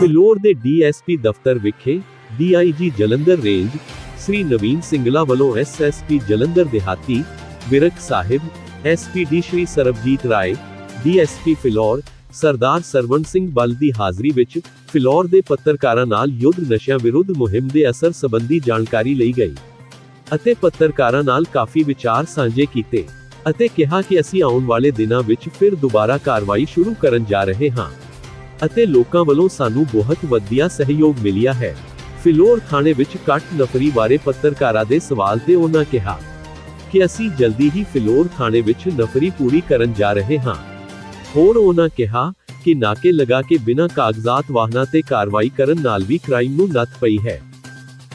ਫਿਲੌਰ ਦੇ ਡੀਐਸਪੀ ਦਫ਼ਤਰ ਵਿਖੇ ਡੀਆਈਜੀ ਜਲੰਧਰ ਰੇਂਜ ਸ੍ਰੀ ਨਵੀਨ ਸਿੰਗਲਾ ਵੱਲੋਂ ਐਸਐਸਪੀ ਜਲੰਧਰ ਦਿਹਾਤੀ ਵਿਰਕ ਸਾਹਿਬ ਐਸਪੀਡੀ ਸ਼੍ਰੀ ਸਰਬਜੀਤ ਰਾਏ ਡੀਐਸਪੀ ਫਿਲੌਰ ਸਰਦਾਰ ਸਰਵਣ ਸਿੰਘ ਬਲ ਦੀ ਹਾਜ਼ਰੀ ਵਿੱਚ ਫਿਲੌਰ ਦੇ ਪੱਤਰਕਾਰਾਂ ਨਾਲ ਯੁੱਧ ਨਸ਼ਿਆਂ ਵਿਰੁੱਧ ਮੁਹਿੰਮ ਦੇ ਅਸਰ ਸੰਬੰਧੀ ਜਾਣਕਾਰੀ ਲਈ ਗਈ ਅਤੇ ਪੱਤਰਕਾਰਾਂ ਨਾਲ ਕਾਫੀ ਵਿਚਾਰ ਸਾਂਝੇ ਕੀਤੇ ਅਤੇ ਕਿਹਾ ਕਿ ਅਸੀਂ ਆਉਣ ਵਾਲੇ ਦਿਨਾਂ ਵਿੱਚ ਫਿਰ ਦੁਬਾਰਾ ਕਾਰਵਾਈ ਸ਼ੁਰੂ ਕਰਨ ਜਾ ਰਹੇ ਹਾਂ। ਅਤੇ ਲੋਕਾਂ ਵੱਲੋਂ ਸਾਨੂੰ ਬਹੁਤ ਵਧੀਆ ਸਹਿਯੋਗ ਮਿਲਿਆ ਹੈ। ਫਿਲੌਰ ਥਾਣੇ ਵਿੱਚ ਕੱਟ ਨਫਰੀ ਬਾਰੇ ਪੱਤਰਕਾਰਾਂ ਦੇ ਸਵਾਲ ਤੇ ਉਹਨਾਂ ਕਿਹਾ ਕਿ ਅਸੀਂ ਜਲਦੀ ਹੀ ਫਿਲੌਰ ਥਾਣੇ ਵਿੱਚ ਨਫਰੀ ਪੂਰੀ ਕਰਨ ਜਾ ਰਹੇ ਹਾਂ। ਹੋਰ ਉਹਨਾਂ ਕਿਹਾ ਕਿ ਨਾਕੇ ਲਗਾ ਕੇ ਬਿਨਾਂ ਕਾਗਜ਼ਾਤ ਵਾਹਨਾਂ ਤੇ ਕਾਰਵਾਈ ਕਰਨ ਨਾਲ ਵੀ ਕ੍ਰਾਈਮ ਨੂੰ ਨੱਥ ਪਈ ਹੈ।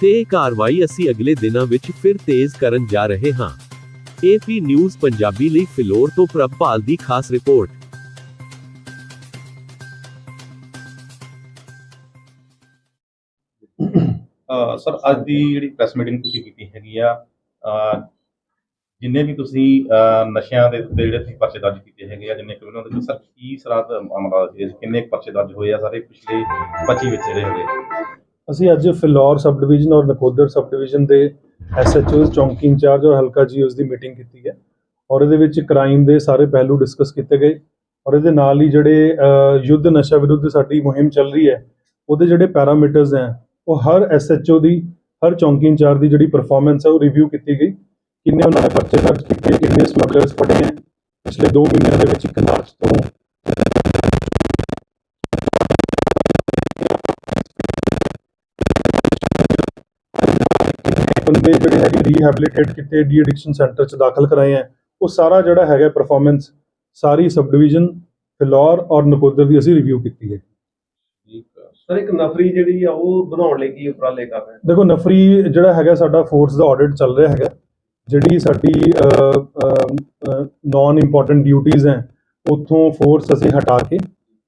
ਤੇ ਇਹ ਕਾਰਵਾਈ ਅਸੀਂ ਅਗਲੇ ਦਿਨਾਂ ਵਿੱਚ ਫਿਰ ਤੇਜ਼ ਕਰਨ ਜਾ ਰਹੇ ਹਾਂ। ਏਪੀ ਨਿਊਜ਼ ਪੰਜਾਬੀ ਲਈ ਫਿਲੌਰ ਤੋਂ ਪ੍ਰਭਪਾਲ ਦੀ ਖਾਸ ਰਿਪੋਰਟ। ਸਰ, ਅੱਜ ਦੀ ਜਿਹੜੀ ਪ੍ਰੈਸ ਮੀਟਿੰਗ ਤੁਸੀਂ ਕੀਤੀ ਹੈਗੀ ਆ ਜਿੰਨੇ ਵੀ ਤੁਸੀਂ ਨਸ਼ਿਆਂ ਦੇ ਉੱਤੇ ਜਿਹੜੇ ਤੁਸੀਂ ਪਰਚੇ ਦਰਜ ਕੀਤੇ ਹੈਗੇ ਆ, ਜਿੰਨੇ ਕ੍ਰਿਮੀਨਲ ਦੇ ਸਰ, ਕੀ ਸਰਾਤ ਮਾਮਲਾ ਸੀ ਕਿੰਨੇ ਕੁ ਪਰਚੇ ਦਰਜ ਹੋਏ ਆ ਸਾਰੇ ਪਿਛਲੇ 25 ਵਿੱਚ ਜਿਹੜੇ ਹੈਗੇ? ਅਸੀਂ ਅੱਜ ਫਿਲੌਰ ਸਬ ਡਿਵੀਜ਼ਨ ਔਰ ਨਕੋਦਰ ਸਬ ਡਿਵੀਜ਼ਨ ਦੇ ਐਸਐਚਓਸ ਚੌਂਕੀ ਇੰਚਾਰਜ ਔਰ ਹਲਕਾ ਜੀਓਸ ਦੀ ਮੀਟਿੰਗ ਕੀਤੀ ਹੈ ਔਰ ਇਹਦੇ ਵਿੱਚ ਕ੍ਰਾਈਮ ਦੇ ਸਾਰੇ ਪਹਿਲੂ ਡਿਸਕਸ ਕੀਤੇ ਗਏ ਔਰ ਇਹਦੇ ਨਾਲ ਹੀ ਜਿਹੜੇ ਯੁੱਧ ਨਸ਼ਾ ਵਿਰੁੱਧ ਸਾਡੀ ਮੁਹਿੰਮ ਚੱਲ ਰਹੀ ਹੈ, ਉਹਦੇ ਜਿਹੜੇ ਪੈਰਾਮੀਟਰਸ ਹੈ ਉਹ ਹਰ ਐਸਐਚਓ ਦੀ, ਹਰ ਚੌਂਕੀ ਇੰਚਾਰਜ ਦੀ ਜਿਹੜੀ ਪਰਫਾਰਮੈਂਸ ਹੈ ਉਹ ਰਿਵਿਊ ਕੀਤੀ ਗਈ। ਕਿੰਨੇ ਉਹਨਾਂ ਨੇ ਪਰਚੇ ਦਰਜ ਕੀਤੇ, ਕਿੰਨੇ ਸਮਗਲਰਸ ਫੜੇ ਹੈ ਪਿਛਲੇ 2 ਮਹੀਨਿਆਂ ਦੇ ਵਿੱਚ ਇੱਕ ਮਾਰਚ ਤੋਂ ਬੰਦੇ ਜਿਹੜੇ ਹੈਗੇ ਰੀਹੈਬਿਲਿਟੇਟ ਕੀਤੇ ਡੀ ਐਡਿਕਸ਼ਨ ਸੈਂਟਰ ਚ ਦਾਖਲ ਕਰਾਏ ਹੈ ਉਹ ਸਾਰਾ ਜਿਹੜਾ ਹੈਗਾ ਪਰਫਾਰਮੈਂਸ ਸਾਰੀ ਸਬ ਡਿਵੀਜ਼ਨ ਫਿਲੌਰ ਔਰ ਨਕੋਦਰ ਦੀ ਅਸੀਂ ਰਿਵਿਊ ਕੀਤੀ ਹੈ। ਸਰ ਇੱਕ ਨਫਰੀ ਜਿਹੜੀ ਆ ਉਹ ਬਣਾਉਣ ਲਈ ਕੀ ਉਪਰਾਲੇ ਕਰ ਰਹੇ ਦੇਖੋ ਨਫਰੀ ਜਿਹੜਾ ਹੈਗਾ ਸਾਡਾ ਫੋਰਸ ਦਾ ਆਡਿਟ ਚੱਲ ਰਿਹਾ ਹੈਗਾ ਜਿਹੜੀ ਸਾਡੀ ਨਾਨ ਇੰਪੋਰਟੈਂਟ ਡਿਊਟੀਆਂ ਹੈ ਉੱਥੋਂ ਫੋਰਸ ਅਸੀਂ ਹਟਾ ਕੇ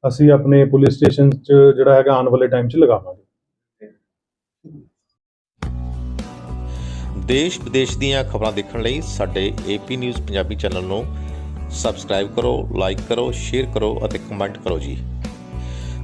ਅਸੀਂ ਆਪਣੇ ਪੁਲਿਸ ਸਟੇਸ਼ਨ 'ਚ ਜਿਹੜਾ ਹੈਗਾ ਆਉਣ ਵਾਲੇ ਟਾਈਮ 'ਚ ਲਗਾਵਾਂਗੇ। ਦੇਸ਼ ਵਿਦੇਸ਼ ਦੀਆਂ ਖਬਰਾਂ ਦੇਖਣ ਲਈ ਸਾਡੇ ਏਪੀ ਨਿਊਜ਼ ਪੰਜਾਬੀ ਚੈਨਲ ਨੂੰ ਸਬਸਕ੍ਰਾਈਬ ਕਰੋ ਲਾਈਕ ਕਰੋ ਸ਼ੇਅਰ ਕਰੋ ਅਤੇ ਕਮੈਂਟ ਕਰੋ ਜੀ।